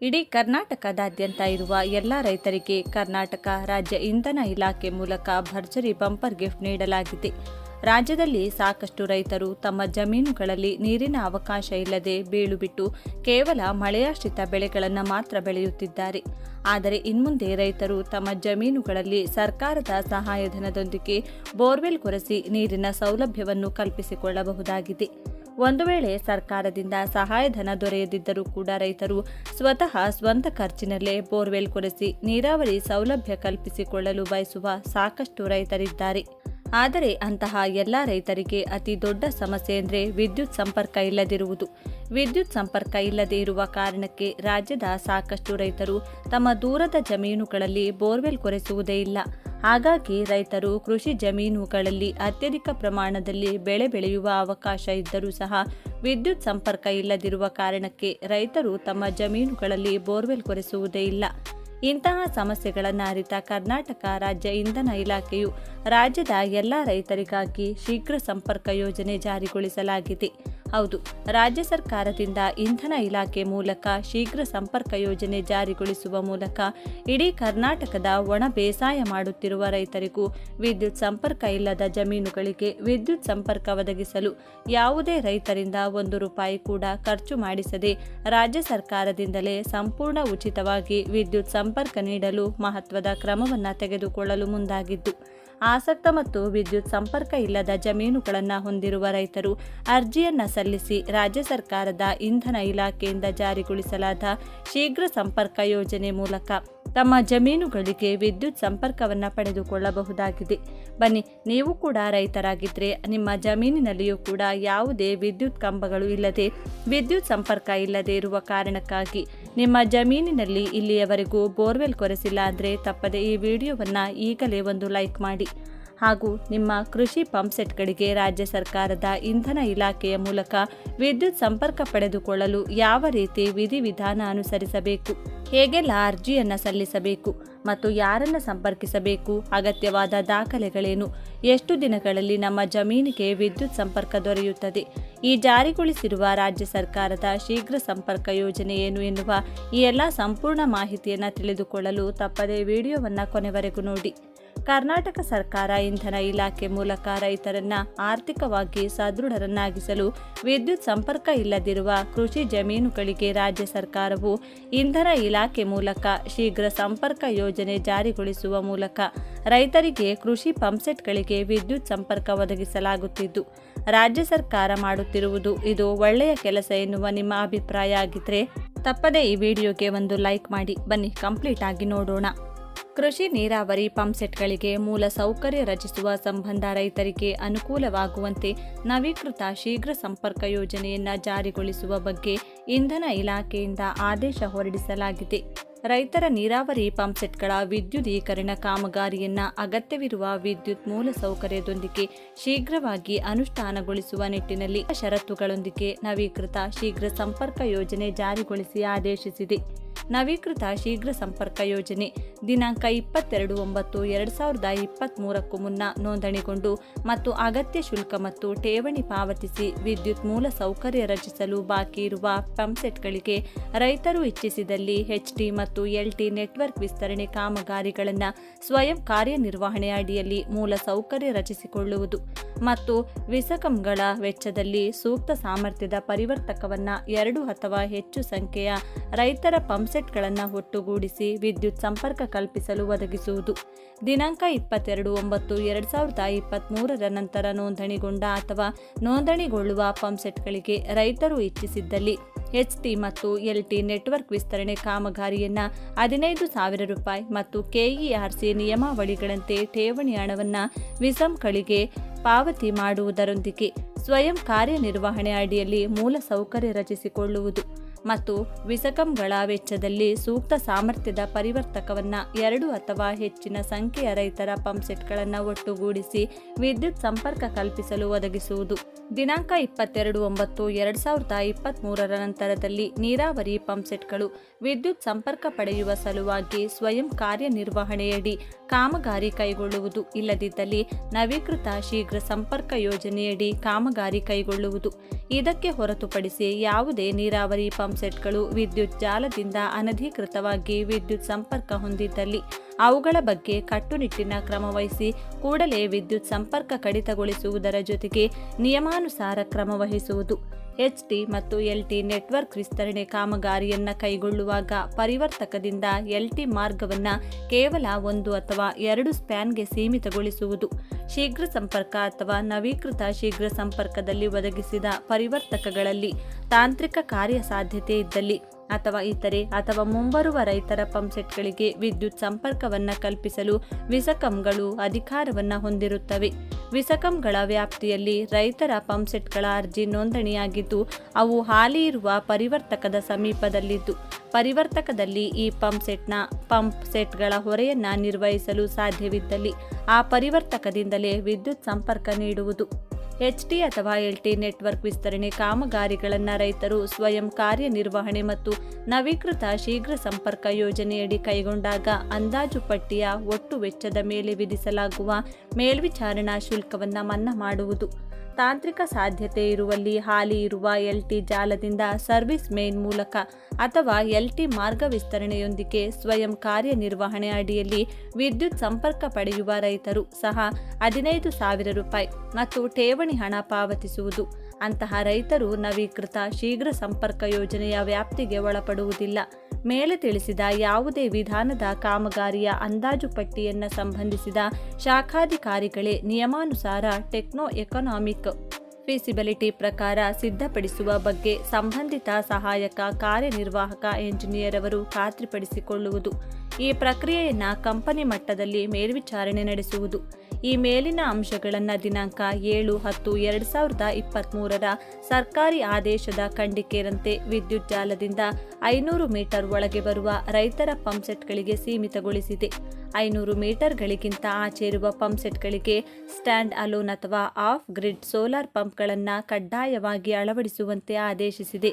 ಇಡೀ ಕರ್ನಾಟಕದಾದ್ಯಂತ ಇರುವ ಎಲ್ಲ ರೈತರಿಗೆ ಕರ್ನಾಟಕ ರಾಜ್ಯ ಇಂಧನ ಇಲಾಖೆ ಮೂಲಕ ಭರ್ಜರಿ ಬಂಪರ್ ಗಿಫ್ಟ್ ನೀಡಲಾಗಿದೆ. ರಾಜ್ಯದಲ್ಲಿ ಸಾಕಷ್ಟು ರೈತರು ತಮ್ಮ ಜಮೀನುಗಳಲ್ಲಿ ನೀರಿನ ಅವಕಾಶ ಇಲ್ಲದೆ ಬೀಳು ಬಿಟ್ಟು ಕೇವಲ ಮಳೆಯಾಶ್ರಿತ ಬೆಳೆಗಳನ್ನು ಮಾತ್ರ ಬೆಳೆಯುತ್ತಿದ್ದಾರೆ. ಆದರೆ ಇನ್ಮುಂದೆ ರೈತರು ತಮ್ಮ ಜಮೀನುಗಳಲ್ಲಿ ಸರ್ಕಾರದ ಸಹಾಯಧನದೊಂದಿಗೆ ಬೋರ್ವೆಲ್ ಕೊರೆಸಿ ನೀರಿನ ಸೌಲಭ್ಯವನ್ನು ಕಲ್ಪಿಸಿಕೊಳ್ಳಬಹುದಾಗಿದೆ. ಒಂದು ವೇಳೆ ಸರ್ಕಾರದಿಂದ ಸಹಾಯಧನ ದೊರೆಯದಿದ್ದರೂ ಕೂಡ ರೈತರು ಸ್ವತಃ ಸ್ವಂತ ಖರ್ಚಿನಲ್ಲೇ ಬೋರ್ವೆಲ್ ಕೊರೆಸಿ ನೀರಾವರಿ ಸೌಲಭ್ಯ ಕಲ್ಪಿಸಿಕೊಳ್ಳಲು ಬಯಸುವ ಸಾಕಷ್ಟು ರೈತರಿದ್ದಾರೆ. ಆದರೆ ಅಂತಹ ಎಲ್ಲ ರೈತರಿಗೆ ಅತಿ ದೊಡ್ಡ ಸಮಸ್ಯೆ ಎಂದರೆ ವಿದ್ಯುತ್ ಸಂಪರ್ಕ ಇಲ್ಲದಿರುವುದು. ವಿದ್ಯುತ್ ಸಂಪರ್ಕ ಇಲ್ಲದೆ ಇರುವ ಕಾರಣಕ್ಕೆ ರಾಜ್ಯದ ಸಾಕಷ್ಟು ರೈತರು ತಮ್ಮ ದೂರದ ಜಮೀನುಗಳಲ್ಲಿ ಬೋರ್ವೆಲ್ ಕೊರೆಸುವುದೇ ಇಲ್ಲ. ಹಾಗಾಗಿ ರೈತರು ಕೃಷಿ ಜಮೀನುಗಳಲ್ಲಿ ಅತ್ಯಧಿಕ ಪ್ರಮಾಣದಲ್ಲಿ ಬೆಳೆ ಬೆಳೆಯುವ ಅವಕಾಶ ಇದ್ದರೂ ಸಹ ವಿದ್ಯುತ್ ಸಂಪರ್ಕ ಇಲ್ಲದಿರುವ ಕಾರಣಕ್ಕೆ ರೈತರು ತಮ್ಮ ಜಮೀನುಗಳಲ್ಲಿ ಬೋರ್ವೆಲ್ ಕೊರೆಸುವುದೇ ಇಲ್ಲ. ಇಂತಹ ಸಮಸ್ಯೆಗಳನ್ನು ಅರಿತ ಕರ್ನಾಟಕ ರಾಜ್ಯ ಇಂಧನ ಇಲಾಖೆಯು ರಾಜ್ಯದ ಎಲ್ಲ ರೈತರಿಗಾಗಿ ಶೀಘ್ರ ಸಂಪರ್ಕ ಯೋಜನೆ ಜಾರಿಗೊಳಿಸಲಾಗಿದೆ. ಹೌದು, ರಾಜ್ಯ ಸರ್ಕಾರದಿಂದ ಇಂಧನ ಇಲಾಖೆ ಮೂಲಕ ಶೀಘ್ರ ಸಂಪರ್ಕ ಯೋಜನೆ ಜಾರಿಗೊಳಿಸುವ ಮೂಲಕ ಇಡೀ ಕರ್ನಾಟಕದ ಒಣ ಬೇಸಾಯ ಮಾಡುತ್ತಿರುವ ರೈತರಿಗೂ ವಿದ್ಯುತ್ ಸಂಪರ್ಕ ಇಲ್ಲದ ಜಮೀನುಗಳಿಗೆ ವಿದ್ಯುತ್ ಸಂಪರ್ಕ ಒದಗಿಸಲು ಯಾವುದೇ ರೈತರಿಂದ ಒಂದು ರೂಪಾಯಿ ಕೂಡ ಖರ್ಚು ಮಾಡಿಸದೆ ರಾಜ್ಯ ಸರ್ಕಾರದಿಂದಲೇ ಸಂಪೂರ್ಣ ಉಚಿತವಾಗಿ ವಿದ್ಯುತ್ ಸಂಪರ್ಕ ನೀಡಲು ಮಹತ್ವದ ಕ್ರಮವನ್ನು ತೆಗೆದುಕೊಳ್ಳಲು ಮುಂದಾಗಿದ್ದು. ಆಸಕ್ತ ಮತ್ತು ವಿದ್ಯುತ್ ಸಂಪರ್ಕ ಇಲ್ಲದ ಜಮೀನುಗಳನ್ನು ಹೊಂದಿರುವ ರೈತರು ಅರ್ಜಿಯನ್ನು ಸಲ್ಲಿಸಿ ರಾಜ್ಯ ಸರ್ಕಾರದ ಇಂಧನ ಇಲಾಖೆಯಿಂದ ಜಾರಿಗೊಳಿಸಲಾದ ಶೀಘ್ರ ಸಂಪರ್ಕ ಯೋಜನೆ ಮೂಲಕ. ತಮ್ಮ ಜಮೀನುಗಳಿಗೆ ವಿದ್ಯುತ್ ಸಂಪರ್ಕವನ್ನು ಪಡೆದುಕೊಳ್ಳಬಹುದಾಗಿದೆ. ಬನ್ನಿ, ನೀವು ಕೂಡ ರೈತರಾಗಿದ್ದರೆ ನಿಮ್ಮ ಜಮೀನಿನಲ್ಲಿಯೂ ಕೂಡ ಯಾವುದೇ ವಿದ್ಯುತ್ ಕಂಬಗಳು ಇಲ್ಲದೆ, ವಿದ್ಯುತ್ ಸಂಪರ್ಕ ಇಲ್ಲದೆ ಇರುವ ಕಾರಣಕ್ಕಾಗಿ ನಿಮ್ಮ ಜಮೀನಿನಲ್ಲಿ ಇಲ್ಲಿಯವರೆಗೂ ಬೋರ್ವೆಲ್ ಕೊರೆಸಿಲ್ಲ ಅಂದರೆ ತಪ್ಪದೆ ಈ ವಿಡಿಯೋವನ್ನು ಈಗಲೇ ಒಂದು ಲೈಕ್ ಮಾಡಿ. ಹಾಗೂ ನಿಮ್ಮ ಕೃಷಿ ಪಂಪ್ಸೆಟ್ಗಳಿಗೆ ರಾಜ್ಯ ಸರ್ಕಾರದ ಇಂಧನ ಇಲಾಖೆಯ ಮೂಲಕ ವಿದ್ಯುತ್ ಸಂಪರ್ಕ ಪಡೆದುಕೊಳ್ಳಲು ಯಾವ ರೀತಿ ವಿಧಿವಿಧಾನ ಅನುಸರಿಸಬೇಕು? ಹೇಗೆಲ್ಲ ಅರ್ಜಿಯನ್ನು ಸಲ್ಲಿಸಬೇಕು? ಮತ್ತು ಯಾರನ್ನು ಸಂಪರ್ಕಿಸಬೇಕು? ಅಗತ್ಯವಾದ ದಾಖಲೆಗಳೇನು? ಎಷ್ಟು ದಿನಗಳಲ್ಲಿ ನಮ್ಮ ಜಮೀನಿಗೆ ವಿದ್ಯುತ್ ಸಂಪರ್ಕ ದೊರೆಯುತ್ತದೆ? ಈ ಜಾರಿಗೊಳಿಸಿರುವ ರಾಜ್ಯ ಸರ್ಕಾರದ ಶೀಘ್ರ ಸಂಪರ್ಕ ಯೋಜನೆ ಏನು ಎನ್ನುವ ಈ ಎಲ್ಲ ಸಂಪೂರ್ಣ ಮಾಹಿತಿಯನ್ನು ತಿಳಿದುಕೊಳ್ಳಲು ತಪ್ಪದೇ ವಿಡಿಯೋವನ್ನು ಕೊನೆವರೆಗೂ ನೋಡಿ. ಕರ್ನಾಟಕ ಸರ್ಕಾರ ಇಂಧನ ಇಲಾಖೆ ಮೂಲಕ ರೈತರನ್ನ ಆರ್ಥಿಕವಾಗಿ ಸದೃಢರನ್ನಾಗಿಸಲು ವಿದ್ಯುತ್ ಸಂಪರ್ಕ ಇಲ್ಲದಿರುವ ಕೃಷಿ ಜಮೀನುಗಳಿಗೆ ರಾಜ್ಯ ಸರ್ಕಾರವು ಇಂಧನ ಇಲಾಖೆ ಮೂಲಕ ಶೀಘ್ರ ಸಂಪರ್ಕ ಯೋಜನೆ ಜಾರಿಗೊಳಿಸುವ ಮೂಲಕ ರೈತರಿಗೆ ಕೃಷಿ ಪಂಪ್ಸೆಟ್ಗಳಿಗೆ ವಿದ್ಯುತ್ ಸಂಪರ್ಕ ಒದಗಿಸಲಾಗುತ್ತಿದ್ದು, ರಾಜ್ಯ ಸರ್ಕಾರ ಮಾಡುತ್ತಿರುವುದು ಇದು ಒಳ್ಳೆಯ ಕೆಲಸ ಎನ್ನುವ ನಿಮ್ಮ ಅಭಿಪ್ರಾಯ ಆಗಿದ್ರೆ ತಪ್ಪದೇ ಈ ವಿಡಿಯೋಗೆ ಒಂದು ಲೈಕ್ ಮಾಡಿ. ಬನ್ನಿ, ಕಂಪ್ಲೀಟ್ ಆಗಿ ನೋಡೋಣ. ಕೃಷಿ ನೀರಾವರಿ ಪಂಪ್ಸೆಟ್ಗಳಿಗೆ ಮೂಲ ಸೌಕರ್ಯ ರಚಿಸುವ ಸಂಬಂಧ ರೈತರಿಗೆ ಅನುಕೂಲವಾಗುವಂತೆ ನವೀಕೃತ ಶೀಘ್ರ ಸಂಪರ್ಕ ಯೋಜನೆಯನ್ನು ಜಾರಿಗೊಳಿಸುವ ಬಗ್ಗೆ ಇಂಧನ ಇಲಾಖೆಯಿಂದ ಆದೇಶ ಹೊರಡಿಸಲಾಗಿದೆ. ರೈತರ ನೀರಾವರಿ ಪಂಪ್ಸೆಟ್ಗಳ ವಿದ್ಯುದೀಕರಣ ಕಾಮಗಾರಿಯನ್ನ ಅಗತ್ಯವಿರುವ ವಿದ್ಯುತ್ ಮೂಲ ಸೌಕರ್ಯದೊಂದಿಗೆ ಶೀಘ್ರವಾಗಿ ಅನುಷ್ಠಾನಗೊಳಿಸುವ ನಿಟ್ಟಿನಲ್ಲಿ ಷರತ್ತುಗಳೊಂದಿಗೆ ನವೀಕೃತ ಶೀಘ್ರ ಸಂಪರ್ಕ ಯೋಜನೆ ಜಾರಿಗೊಳಿಸಿ ಆದೇಶಿಸಿದೆ. ನವೀಕೃತ ಶೀಘ್ರ ಸಂಪರ್ಕ ಯೋಜನೆ. ದಿನಾಂಕ ಇಪ್ಪತ್ತೆರಡು ಒಂಬತ್ತು ಎರಡು ಸಾವಿರದ ಇಪ್ಪತ್ತ್ಮೂರಕ್ಕೂ ಮುನ್ನ ನೋಂದಣಿಗೊಂಡು ಮತ್ತು ಅಗತ್ಯ ಶುಲ್ಕ ಮತ್ತು ಠೇವಣಿ ಪಾವತಿಸಿ ವಿದ್ಯುತ್ ಮೂಲ ಸೌಕರ್ಯ ರಚಿಸಲು ಬಾಕಿ ಇರುವ ಪಂಪ್ಸೆಟ್ಗಳಿಗೆ ರೈತರು ಇಚ್ಛಿಸಿದಲ್ಲಿ ಎಚ್ಟಿ ಮತ್ತು ಎಲ್ಟಿ ನೆಟ್ವರ್ಕ್ ವಿಸ್ತರಣೆ ಕಾಮಗಾರಿಗಳನ್ನು ಸ್ವಯಂ ಕಾರ್ಯನಿರ್ವಹಣೆ ಅಡಿಯಲ್ಲಿ ಮೂಲ ಸೌಕರ್ಯ ರಚಿಸಿಕೊಳ್ಳುವುದು ಮತ್ತು ವಿಸಕಂಗಳ ವೆಚ್ಚದಲ್ಲಿ ಸೂಕ್ತ ಸಾಮರ್ಥ್ಯದ ಪರಿವರ್ತಕವನ್ನು ಎರಡು ಅಥವಾ ಹೆಚ್ಚು ಸಂಖ್ಯೆಯ ರೈತರ ಪಂಪ್ಸೆಟ್ಗಳನ್ನು ಒಟ್ಟುಗೂಡಿಸಿ ವಿದ್ಯುತ್ ಸಂಪರ್ಕ ಕಲ್ಪಿಸಲು ಒದಗಿಸುವುದು. ದಿನಾಂಕ ಇಪ್ಪತ್ತೆರಡು ಒಂಬತ್ತು ಎರಡು ಸಾವಿರದ ಇಪ್ಪತ್ತ್ಮೂರರ ನಂತರ ನೋಂದಣಿಗೊಂಡ ಅಥವಾ ನೋಂದಣಿಗೊಳ್ಳುವ ಪಂಪ್ಸೆಟ್ಗಳಿಗೆ ರೈತರು ಇಚ್ಛಿಸಿದ್ದಲ್ಲಿ ಎಚ್ಟಿ ಮತ್ತು ಎಲ್ ಟಿ ನೆಟ್ವರ್ಕ್ ವಿಸ್ತರಣೆ ಕಾಮಗಾರಿಯನ್ನು ಹದಿನೈದು ಸಾವಿರ ರೂಪಾಯಿ ಮತ್ತು ಕೆಇಆರ್ಸಿ ನಿಯಮಾವಳಿಗಳಂತೆ ಠೇವಣಿ ಹಣವನ್ನು ವಿಸಂಗಳಿಗೆ ಪಾವತಿ ಮಾಡುವುದರೊಂದಿಗೆ ಸ್ವಯಂ ಕಾರ್ಯನಿರ್ವಹಣೆ ಅಡಿಯಲ್ಲಿ ಮೂಲ ಸೌಕರ್ಯ ರಚಿಸಿಕೊಳ್ಳುವುದು. ಮತ್ತು ವಿಸಕಂಗಳ ವೆಚ್ಚದಲ್ಲಿ ಸೂಕ್ತ ಸಾಮರ್ಥ್ಯದ ಪರಿವರ್ತಕವನ್ನು ಎರಡು ಅಥವಾ ಹೆಚ್ಚಿನ ಸಂಖ್ಯೆಯ ರೈತರ ಪಂಪ್ಸೆಟ್ಗಳನ್ನು ಒಟ್ಟುಗೂಡಿಸಿ ವಿದ್ಯುತ್ ಸಂಪರ್ಕ ಕಲ್ಪಿಸಲು ಒದಗಿಸುವುದು. ದಿನಾಂಕ ಇಪ್ಪತ್ತೆರಡು ಒಂಬತ್ತು ಎರಡು ಸಾವಿರದ ಇಪ್ಪತ್ತ್ಮೂರರ ನಂತರದಲ್ಲಿ ನೀರಾವರಿ ಪಂಪ್ಸೆಟ್ಗಳು ವಿದ್ಯುತ್ ಸಂಪರ್ಕ ಪಡೆಯುವ ಸಲುವಾಗಿ ಸ್ವಯಂ ಕಾರ್ಯನಿರ್ವಹಣೆಯಡಿ ಕಾಮಗಾರಿ ಕೈಗೊಳ್ಳುವುದು. ಇಲ್ಲದಿದ್ದಲ್ಲಿ ನವೀಕೃತ ಶೀಘ್ರ ಸಂಪರ್ಕ ಯೋಜನೆಯಡಿ ಕಾಮಗಾರಿ ಕೈಗೊಳ್ಳುವುದು. ಇದಕ್ಕೆ ಹೊರತುಪಡಿಸಿ ಯಾವುದೇ ನೀರಾವರಿ ಪಂಪ್ಸೆಟ್ಗಳು ವಿದ್ಯುತ್ ಜಾಲದಿಂದ ಅನಧಿಕೃತವಾಗಿ ವಿದ್ಯುತ್ ಸಂಪರ್ಕ ಹೊಂದಿದ್ದಲ್ಲಿ ಅವುಗಳ ಬಗ್ಗೆ ಕಟ್ಟುನಿಟ್ಟಿನ ಕ್ರಮ ವಹಿಸಿ ಕೂಡಲೇ ವಿದ್ಯುತ್ ಸಂಪರ್ಕ ಕಡಿತಗೊಳಿಸುವುದರ ಜೊತೆಗೆ ನಿಯಮಾನುಸಾರ ಕ್ರಮ ವಹಿಸುವುದು. ಎಚ್ಟಿ ಮತ್ತು ಎಲ್ಟಿ ನೆಟ್ವರ್ಕ್ ವಿಸ್ತರಣೆ ಕಾಮಗಾರಿಯನ್ನ ಕೈಗೊಳ್ಳುವಾಗ ಪರಿವರ್ತಕದಿಂದ ಎಲ್ಟಿ ಮಾರ್ಗವನ್ನು ಕೇವಲ ಒಂದು ಅಥವಾ ಎರಡು ಸ್ಪ್ಯಾನ್ಗೆ ಸೀಮಿತಗೊಳಿಸುವುದು. ಶೀಘ್ರ ಸಂಪರ್ಕ ಅಥವಾ ನವೀಕೃತ ಶೀಘ್ರ ಸಂಪರ್ಕದಲ್ಲಿ ಒದಗಿಸಿದ ಪರಿವರ್ತಕಗಳಲ್ಲಿ ತಾಂತ್ರಿಕ ಕಾರ್ಯಸಾಧ್ಯತೆ ಇದ್ದಲ್ಲಿ ಅಥವಾ ಇತರೆ ಅಥವಾ ಮುಂಬರುವ ರೈತರ ಪಂಪ್ಸೆಟ್ಗಳಿಗೆ ವಿದ್ಯುತ್ ಸಂಪರ್ಕವನ್ನು ಕಲ್ಪಿಸಲು ವಿಸಕಂಗಳು ಅಧಿಕಾರವನ್ನು ಹೊಂದಿರುತ್ತವೆ. ವಿಸಕಂಗಳ ವ್ಯಾಪ್ತಿಯಲ್ಲಿ ರೈತರ ಪಂಪ್ಸೆಟ್ಗಳ ಅರ್ಜಿ ನೋಂದಣಿಯಾಗಿದ್ದು, ಅವು ಹಾಲಿ ಇರುವ ಪರಿವರ್ತಕದ ಸಮೀಪದಲ್ಲಿದ್ದು, ಪರಿವರ್ತಕದಲ್ಲಿ ಈ ಪಂಪ್ಸೆಟ್ನ ಪಂಪ್ ಸೆಟ್ಗಳ ಹೊರೆಯನ್ನು ನಿರ್ವಹಿಸಲು ಸಾಧ್ಯವಿದ್ದಲ್ಲಿ ಆ ಪರಿವರ್ತಕದಿಂದಲೇ ವಿದ್ಯುತ್ ಸಂಪರ್ಕ ನೀಡುವುದು. ಎಚ್ಟಿ ಅಥವಾ ಎಲ್ಟಿ ನೆಟ್ವರ್ಕ್ ವಿಸ್ತರಣೆ ಕಾಮಗಾರಿಗಳನ್ನು ರೈತರು ಸ್ವಯಂ ಕಾರ್ಯನಿರ್ವಹಣೆ ಮತ್ತು ನವೀಕೃತ ಶೀಘ್ರ ಸಂಪರ್ಕ ಯೋಜನೆಯಡಿ ಕೈಗೊಂಡಾಗ ಅಂದಾಜು ಪಟ್ಟಿಯ ಒಟ್ಟು ವೆಚ್ಚದ ಮೇಲೆ ವಿಧಿಸಲಾಗುವ ಮೇಲ್ವಿಚಾರಣಾ ಶುಲ್ಕವನ್ನು ಮನ್ನಾ ಮಾಡುವುದು. ತಾಂತ್ರಿಕ ಸಾಧ್ಯತೆ ಇರುವಲ್ಲಿ ಹಾಲಿ ಇರುವ ಎಲ್ಟಿ ಜಾಲದಿಂದ ಸರ್ವಿಸ್ ಮೇನ್ ಮೂಲಕ ಅಥವಾ ಎಲ್ಟಿ ಮಾರ್ಗ ವಿಸ್ತರಣೆಯೊಂದಿಗೆ ಸ್ವಯಂ ಕಾರ್ಯನಿರ್ವಹಣೆ ಅಡಿಯಲ್ಲಿ ವಿದ್ಯುತ್ ಸಂಪರ್ಕ ಪಡೆಯುವ ರೈತರು ಸಹ ಹದಿನೈದು ಸಾವಿರ ರೂಪಾಯಿ ಮತ್ತು ಠೇವಣಿ ಹಣ ಪಾವತಿಸುವುದು. ಅಂತಹ ರೈತರು ನವೀಕೃತ ಶೀಘ್ರ ಸಂಪರ್ಕ ಯೋಜನೆಯ ವ್ಯಾಪ್ತಿಗೆ ಒಳಪಡುವುದಿಲ್ಲ. ಮೇಲೆ ತಿಳಿಸಿದ ಯಾವುದೇ ವಿಧಾನದ ಕಾಮಗಾರಿಯ ಅಂದಾಜು ಪಟ್ಟಿಯನ್ನು ಸಂಬಂಧಿಸಿದ ಶಾಖಾಧಿಕಾರಿಗಳೇ ನಿಯಮಾನುಸಾರ ಟೆಕ್ನೋ ಎಕನಾಮಿಕ್ ಫೀಸಿಬಿಲಿಟಿ ಪ್ರಕಾರ ಸಿದ್ಧಪಡಿಸುವ ಬಗ್ಗೆ ಸಂಬಂಧಿತ ಸಹಾಯಕ ಕಾರ್ಯನಿರ್ವಾಹಕ ಎಂಜಿನಿಯರ್ ಅವರು ಖಾತ್ರಿಪಡಿಸಿಕೊಳ್ಳುವುದು. ಈ ಪ್ರಕ್ರಿಯೆಯನ್ನು ಕಂಪನಿ ಮಟ್ಟದಲ್ಲಿ ಮೇಲ್ವಿಚಾರಣೆ ನಡೆಸುವುದು. ಈ ಮೇಲಿನ ಅಂಶಗಳನ್ನು ದಿನಾಂಕ ಏಳು ಹತ್ತು ಎರಡು ಸಾವಿರದ ಇಪ್ಪತ್ತ್ಮೂರರ ಸರ್ಕಾರಿ ಆದೇಶದ ಖಂಡಿಕೆರಂತೆ ವಿದ್ಯುತ್ ಜಾಲದಿಂದ ಐನೂರು ಮೀಟರ್ ಒಳಗೆ ಬರುವ ರೈತರ ಪಂಪ್ಸೆಟ್ಗಳಿಗೆ ಸೀಮಿತಗೊಳಿಸಿದೆ. ಐನೂರು ಮೀಟರ್ಗಳಿಗಿಂತ ಆಚೆರುವ ಪಂಪ್ಸೆಟ್ಗಳಿಗೆ ಸ್ಟ್ಯಾಂಡ್ ಅಲೋನ್ ಅಥವಾ ಆಫ್ ಗ್ರಿಡ್ ಸೋಲಾರ್ ಪಂಪ್ಗಳನ್ನು ಕಡ್ಡಾಯವಾಗಿ ಅಳವಡಿಸುವಂತೆ ಆದೇಶಿಸಿದೆ.